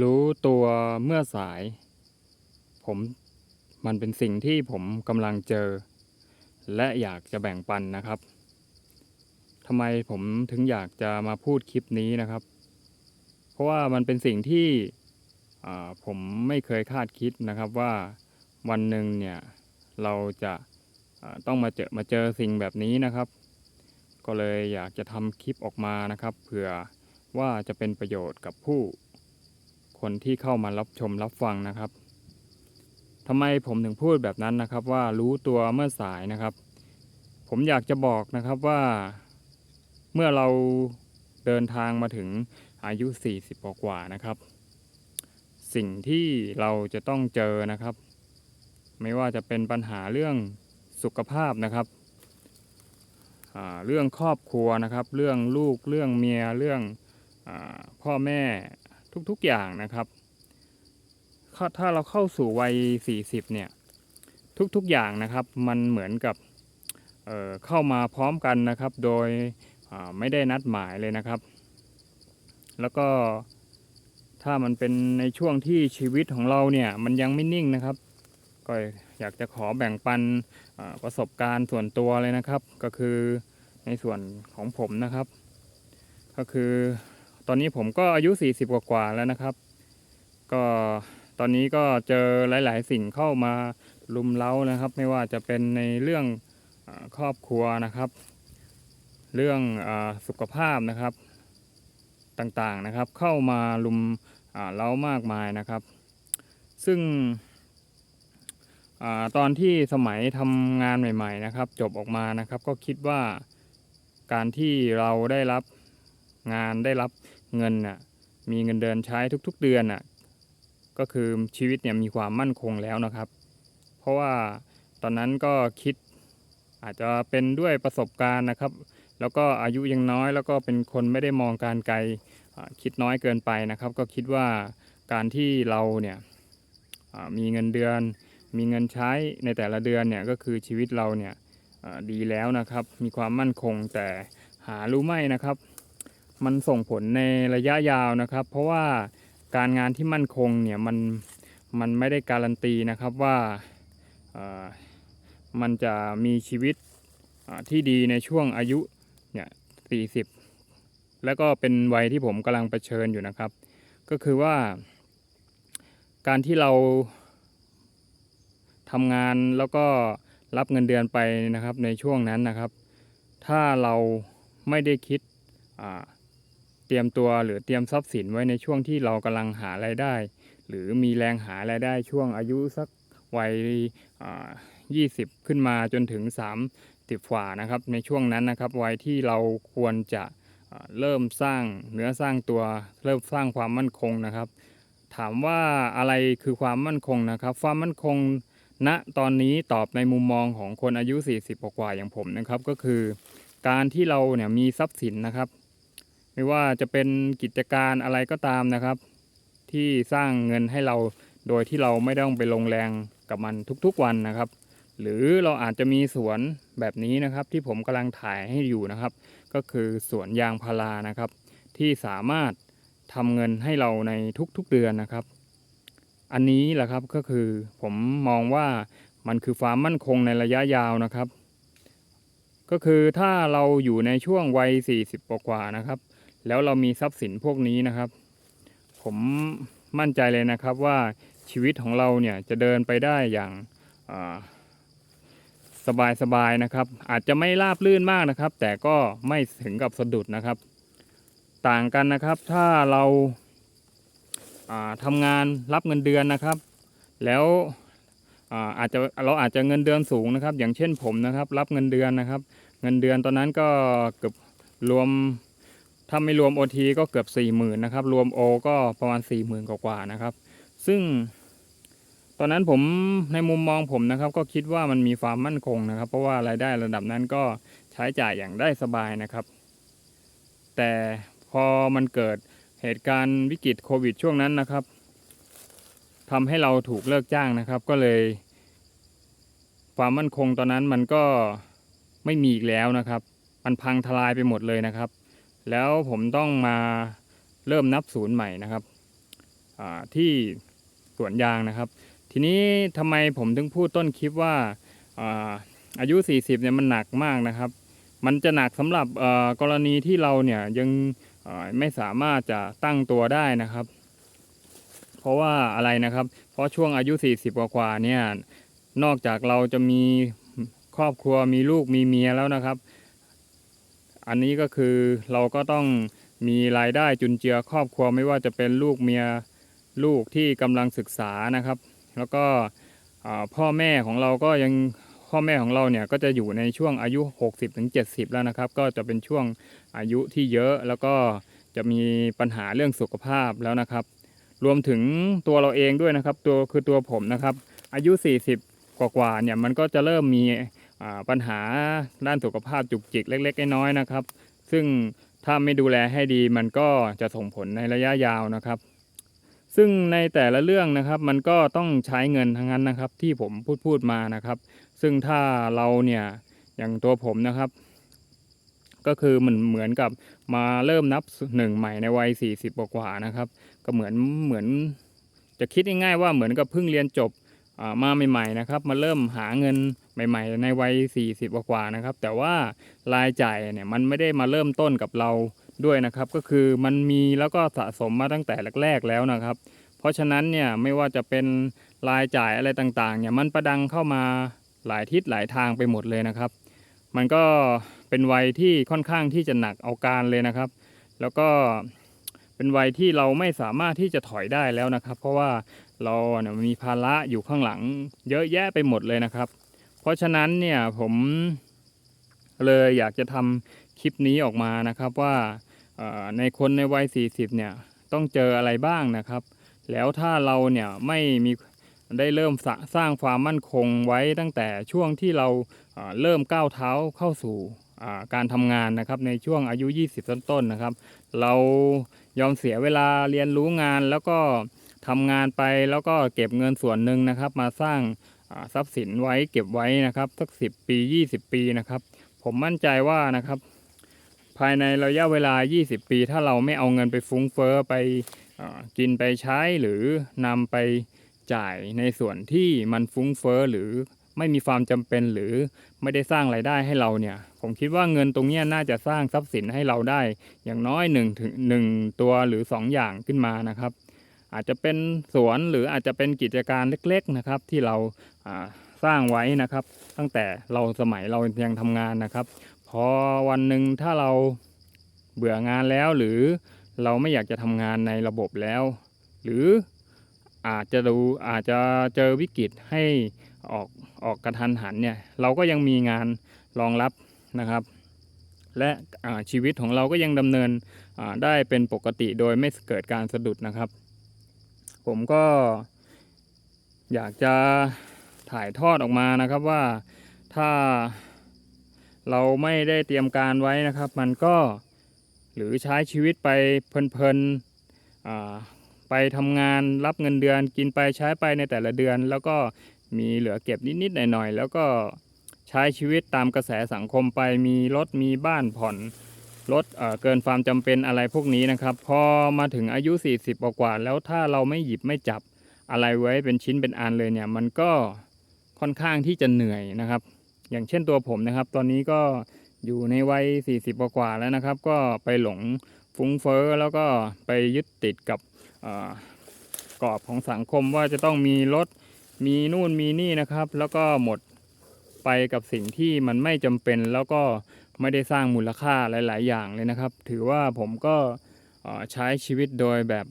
รู้ตัวเมื่อสาย ผมมันเป็นสิ่งที่ผมกำลังเจอ และอยากจะแบ่งปันนะครับทำไมผมถึงอยากจะมาพูดคลิปนี้นะครับ เพราะว่ามันเป็นสิ่งที่ผมไม่เคยคาดคิดนะครับว่าวันหนึ่งเนี่ยเราจะต้องมาเจอมาเจอสิ่งแบบนี้นะครับ ก็เลยอยากจะทำคลิปออกมานะครับเผื่อว่าจะเป็นประโยชน์กับผู้ คนที่เข้ามารับชมรับฟังนะครับทำไมผมถึงพูดแบบนั้นนะครับ ว่ารู้ตัวเมื่อสายนะครับ ผมอยากจะบอกนะครับว่า เมื่อเราเดินทางมาถึงอายุ 40 กว่านะครับ สิ่งที่เราจะต้องเจอนะครับ ไม่ว่าจะเป็นปัญหาเรื่องสุขภาพนะครับเรื่องครอบครัวนะครับ เรื่องลูกเรื่องเมียเรื่องอพ่อแม่ ทุกๆอย่างนะครับ ถ้าเราเข้าสู่วัย 40 เนี่ย ทุกๆอย่างนะครับ มันเหมือนกับเเข้ามาพร้อมกันนะครับ โดยไม่ได้นัดหมายเลยนะครับ แล้วก็ถ้ามันเป็นในช่วงที่ชีวิตของเราเนี่ยมันยังไม่นิ่งนะครับ ก็อยากจะขอแบ่งปันประสบการณ์ส่วนตัวเลยนะครับ ก็คือในส่วนของผมนะครับ ก็คือ ตอนนี้ผมก็อายุ 40 กว่ากว่าแล้วนะครับ ก็ตอนนี้ก็เจอหลาย ๆ สิ่งเข้ามาลุมเล้านะครับ ไม่ว่าจะเป็นในเรื่องครอบครัวนะครับ เรื่องอสุขภาพนะครับต่างๆนะครับ เข้ามาลุมอ่าเล้ามากมายนะครับ ซึ่งอตอนที่สมัยทำงานใหม่ ๆ นะครับ จบออกมานะครับ ก็คิดว่าการที่เราได้รับงานได้รับ เงินน่ะมีเงินเดือนใช้ทุกๆเดือนน่ะก็คือชีวิตเนี่ยมีความมั่นคงแล้วนะครับ เพราะว่าตอนนั้นก็คิดอาจจะเป็นด้วยประสบการณ์นะครับ แล้วก็อายุยังน้อยแล้วก็เป็นคนไม่ได้มองการไกลคิดน้อยเกินไปนะครับ ก็คิดว่าการที่เราเนี่ยมีเงินเดือน มีเงินใช้ในแต่ละเดือนเนี่ยก็คือชีวิตเราเนี่ยดีแล้วนะครับ มีความมั่นคงแต่หารู้ไหมนะครับ มันส่งผลในระยะยาวนะครับ เพราะว่าการงานที่มั่นคงเนี่ยมันมันไม่ได้การันตีนะครับว่ามันจะมีชีวิตที่ดีในช่วงอายุเนี่ย40แล้วก็เป็นวัยที่ผมกำลังเผชิญอยู่นะครับ ก็คือว่า การที่เราทำงานแล้วก็รับเงินเดือนไปนะครับในช่วงนั้นนะครับ ถ้าเราไม่ได้คิดอ่า เตรียมตัวหรือเตรียมทรัพย์สินไว้ในช่วงที่เรากำลังหารายได้ หรือมีแรงหารายได้ช่วงอายุสักวัยยี่สิบขึ้นมาจนถึง3ามสิบฝ่านะครับ ในช่วงนั้นนะครับวัยที่เราควรจะเริ่มสร้างเนื้อสร้างตัวเริ่มสร้างความมั่นคงนะครับ ถามว่าอะไรคือความมั่นคงนะครับ ความมั่นคงณตอนนี้ตอบในมุมมองของคนอายุ 40 กว่าอย่างผมนะครับ ก็คือ การที่เราเนี่ยมีทรัพย์สินนะครับ ไม่ว่าจะเป็นกิจการอะไรก็ตามนะครับ ที่สร้างเงินให้เราโดยที่เราไม่ต้องไปลงแรงกับมันทุกๆวันนะครับ หรือเราอาจจะมีสวนแบบนี้นะครับ ที่ผมกำลังถ่ายให้อยู่นะครับ ก็คือสวนยางพารานะครับ ที่สามารถทำเงินให้เราในทุกๆเดือนนะครับ อันนี้แหละครับก็คือผมมองว่ามันคือความมั่นคงในระยะยาวนะครับ ก็คือถ้าเราอยู่ในช่วงวัย 40 กว่านะครับ แล้วเรามีทรัพย์สินพวกนี้นะครับ ผมมั่นใจเลยนะครับว่าชีวิตของเราเนี่ยจะเดินไปได้อย่างสบายๆนะครับ อาจจะไม่ราบลื่นมากนะครับ แต่ก็ไม่ถึงกับสะดุดนะครับ ต่างกันนะครับถ้าเราาทำงานรับเงินเดือนนะครับ แล้วอาอาจจะเราอาจจะเงินเดือนสูงนะครับ อย่างเช่นผมนะครับ รับเงินเดือนนะครับ เงินเดือนตอนนั้นก็เกือบรวม ถ้าไม่รวมโอทีก็เกือบสี่หมื่นนะครับ รวมโอก็ประมาณสี่หมื่นกว่าๆนะครับ ซึ่ง ตอนนั้นผมในมุมมองผมนะครับ ก็คิดว่ามันมีความมั่นคงนะครับ เพราะว่ารายได้ระดับนั้นก็ใช้จ่ายอย่างได้สบายนะครับ แต่พอมันเกิดเหตุการณ์วิกฤตโควิดช่วงนั้นนะครับทำให้เราถูกเลิกจ้างนะครับ ก็เลย ความมั่นคงตอนนั้นมันก็ไม่มีอีกแล้วนะครับ มันพังทลายไปหมดเลยนะครับ แล้วผมต้องมาเริ่มนับศูนย์ใหม่นะครับที่สวนยางนะครับ ทีนี้ทำไมผมถึงพูดต้นคลิปว่าอายุ 40เนี่ยมันหนักมากนะครับ มันจะหนักสำหรับกรณีที่เราเนี่ยยังไม่สามารถจะตั้งตัวได้นะครับ เพราะว่าอะไรนะครับ เพราะช่วงอายุ 40 กว่าๆเนี่ยนอกจากเราจะมีครอบครัวมีลูกมีเมียแล้วนะครับ อันนี้ก็คือเราก็ต้องมีรายได้จุนเจือครอบครัวไม่ว่าจะเป็นลูกเมียลูกที่กำลังศึกษานะครับ แล้วก็พ่อแม่ของเราก็ยังพ่อแม่ของเราเนี่ยก็จะอยู่ในช่วงอายุ 60-70 แล้วนะครับ ก็จะเป็นช่วงอายุที่เยอะแล้วก็จะมีปัญหาเรื่องสุขภาพแล้วนะครับ รวมถึงตัวเราเองด้วยนะครับ ตัวคือตัวผมนะครับ อายุ 40 กว่าๆเนี่ยมันก็จะเริ่มมี ปัญหาด้านสุขภาพจุกจิกเล็ก ๆ น้อยๆนะครับ ซึ่งถ้าไม่ดูแลให้ดีมันก็จะส่งผลในระยะยาวนะครับ ซึ่งในแต่ละเรื่องนะครับมันก็ต้องใช้เงินทั้งนั้นนะครับ ที่ผมพูดพูดมานะครับ ซึ่งถ้าเราเนี่ยอย่างตัวผมนะครับ ก็คือมันเหมือนกับมาเริ่มนับหนึ่งใหม่ในวัย 40 กว่านะครับ ก็เหมือนเหมือนจะคิดง่ายๆว่าเหมือนกับเพิ่งเรียนจบมาใหม่ ๆนะครับ มาเริ่มหาเงิน ใหม่ ๆ ในวัย 40 กว่านะครับ แต่ว่ารายจ่ายเนี่ยมันไม่ได้มาเริ่มต้นกับเราด้วยนะครับ ก็คือมันมีแล้วก็สะสมมาตั้งแต่แรกๆแล้วนะครับ เพราะฉะนั้นเนี่ยไม่ว่าจะเป็นรายจ่ายอะไรต่างๆเนี่ยมันประดังเข้ามาหลายทิศหลายทางไปหมดเลยนะครับ มันก็เป็นวัยที่ค่อนข้างที่จะหนักเอาการเลยนะครับ แล้วก็เป็นวัยที่เราไม่สามารถที่จะถอยได้แล้วนะครับ เพราะว่าเราเนี่ยมีภาระอยู่ข้างหลังเยอะแยะไปหมดเลยนะครับ ราะฉะนั้นเนี่ยผมเลยอยากจะทำคลิปนี้ออกมานะครับว่าในคนในวัย 40 เนี่ยต้องเจออะไรบ้างนะครับ แล้วถ้าเราเนี่ยไม่มีได้เริ่มสร้างความมั่นคงไว้ตั้งแต่ช่วงที่เราเริ่มก้าวเท้าเข้าสู่การทำงานนะครับในช่วงอายุ 20 ต้นๆนะครับ เรายอมเสียเวลาเรียนรู้งานแล้วก็ทำงานไปแล้วก็เก็บเงินส่วนหนึ่งนะครับ มาสร้าง ทรัพย์สินไว้เก็บไว้นะครับสัก10ปี 20 ปีนะครับ ผมมั่นใจว่านะครับ ภายในระยะเวลา 20 ปี ถ้าเราไม่เอาเงินไปฟุ้งเฟ้อไปอกินไปใช้หรือนำไปจ่ายในส่วนที่มันฟุ้งเฟ้อหรือไม่มีความจำเป็นหรือไม่ได้สร้างรายได้ให้เราเนี่ย ผมคิดว่าเงินตรงนี้น่าจะสร้างทรัพย์สินให้เราได้ อย่างน้อย1ถึง1ตัวหรือ 2 อย่างขึ้นมานะครับ อาจจะเป็นสวนหรืออาจจะเป็นกิจการเล็กๆนะครับ ที่เราสร้างไว้นะครับ ตั้งแต่เราสมัยเรายังทำงานนะครับ พอวันหนึ่งถ้าเราเบื่องานแล้วหรือเราไม่อยากจะทำงานในระบบแล้ว หรืออาจจะดูอาจจะเจอวิกฤตให้ออกออกกระทันหันเนี่ยเราก็ยังมีงานรองรับนะครับ และชีวิตของเราก็ยังดำเนินได้เป็นปกติโดยไม่เกิดการสะดุดนะครับ ผมก็ อยากจะถ่ายทอดออกมานะครับว่าถ้าเราไม่ได้เตรียมการไว้นะครับ มันก็หรือใช้ชีวิตไปเพลินๆไปทำงานรับเงินเดือนกินไปใช้ไปในแต่ละเดือน แล้วก็มีเหลือเก็บนิดๆหน่อยๆแล้วก็ใช้ชีวิตตามกระแสสังคมไปมีรถมีบ้านผ่อน รถเกินความจำเป็นอะไรพวกนี้นะครับ พอมาถึงอายุ 40 กว่าแล้วถ้าเราไม่หยิบไม่จับอะไรไว้เป็นชิ้นเป็นอันเลยเนี่ยมันก็ค่อนข้างที่จะเหนื่อยนะครับ อย่างเช่นตัวผมนะครับ ตอนนี้ก็อยู่ในวัย 40 กว่าแล้วนะครับ ก็ไปหลงฟุ้งเฟ้อแล้วก็ไปยึดติดกับกรอบของสังคมว่าจะต้องมีรถมีนู่นมีนี่นะครับ แล้วก็หมดไปกับสิ่งที่มันไม่จำเป็นแล้วก็ ไม่ได้สร้างมูลค่าหลาย ๆ อย่างเลยนะครับ ถือว่าผมก็ใช้ชีวิตโดยแบบ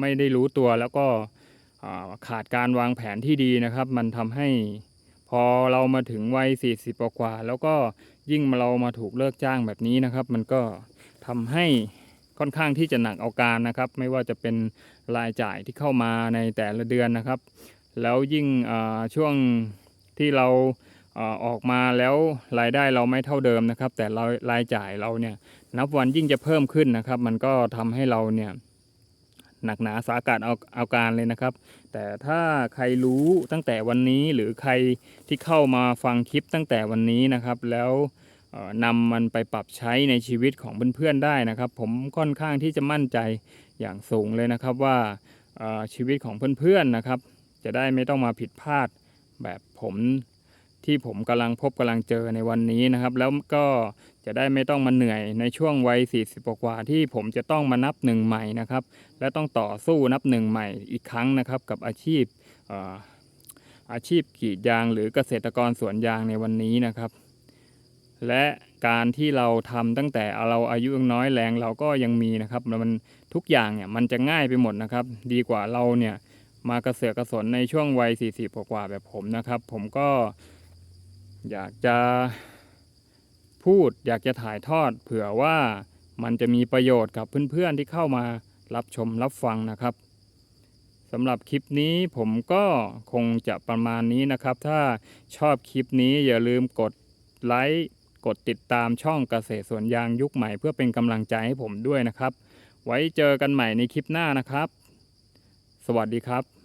ไม่ได้รู้ตัวแล้วก็ขาดการวางแผนที่ดีนะครับ มันทำให้พอเรามาถึงวัย 40 กว่า แล้วก็ยิ่งเรามาถูกเลิกจ้างแบบนี้นะครับ มันก็ทำให้ค่อนข้างที่จะหนักเอาการนะครับ ไม่ว่าจะเป็นรายจ่ายที่เข้ามาในแต่ละเดือนนะครับ แล้วยิ่งช่วงที่เรา ออกมาแล้วรายได้เราไม่เท่าเดิมนะครับ แต่เรารายจ่ายเราเนี่ยนับวันยิ่งจะเพิ่มขึ้นนะครับ มันก็ทำให้เราเนี่ยหนักหนาสาหัสเอาเอาการเลยนะครับ แต่ถ้าใครรู้ตั้งแต่วันนี้หรือใครที่เข้ามาฟังคลิปตั้งแต่วันนี้นะครับ แล้วนำมันไปปรับใช้ในชีวิตของเพื่อนๆได้นะครับ ผมค่อนข้างที่จะมั่นใจอย่างสูงเลยนะครับว่าชีวิตของเพื่อนๆนะครับ จะได้ไม่ต้องมาผิดพลาดแบบผม ที่ผมกำลังพบกำลังเจอในวันนี้นะครับ แล้วก็จะได้ไม่ต้องมาเหนื่อยในช่วงวัย 40 กว่าที่ผมจะต้องมานับหนึ่งใหม่นะครับ และต้องต่อสู้นับหนึ่งใหม่อีกครั้งนะครับ กับอาชีพออาชีพกรีดยางหรือเกษตรกรสวนยางในวันนี้นะครับ และการที่เราทำตั้งแต่เราอายุยังน้อยแรงเราก็ยังมีนะครับแล้วมันทุกอย่างเนี่ยมันจะง่ายไปหมดนะครับ ดีกว่าเราเนี่ยมากระเสือกกระสนในช่วงวัย 40 กว่าแบบผมนะครับ ผมก็ อยากจะพูดอยากจะถ่ายทอด เผื่อว่ามันจะมีประโยชน์กับเพื่อนๆที่เข้ามารับชมรับฟังนะครับสำหรับคลิปนี้ผมก็คงจะประมาณนี้นะครับ ถ้าชอบคลิปนี้อย่าลืมกดไลค์กดติดตามช่องเกษตรสวนยางยุคใหม่เพื่อเป็นกำลังใจให้ผมด้วยนะครับ ไว้เจอกันใหม่ในคลิปหน้านะครับ สวัสดีครับ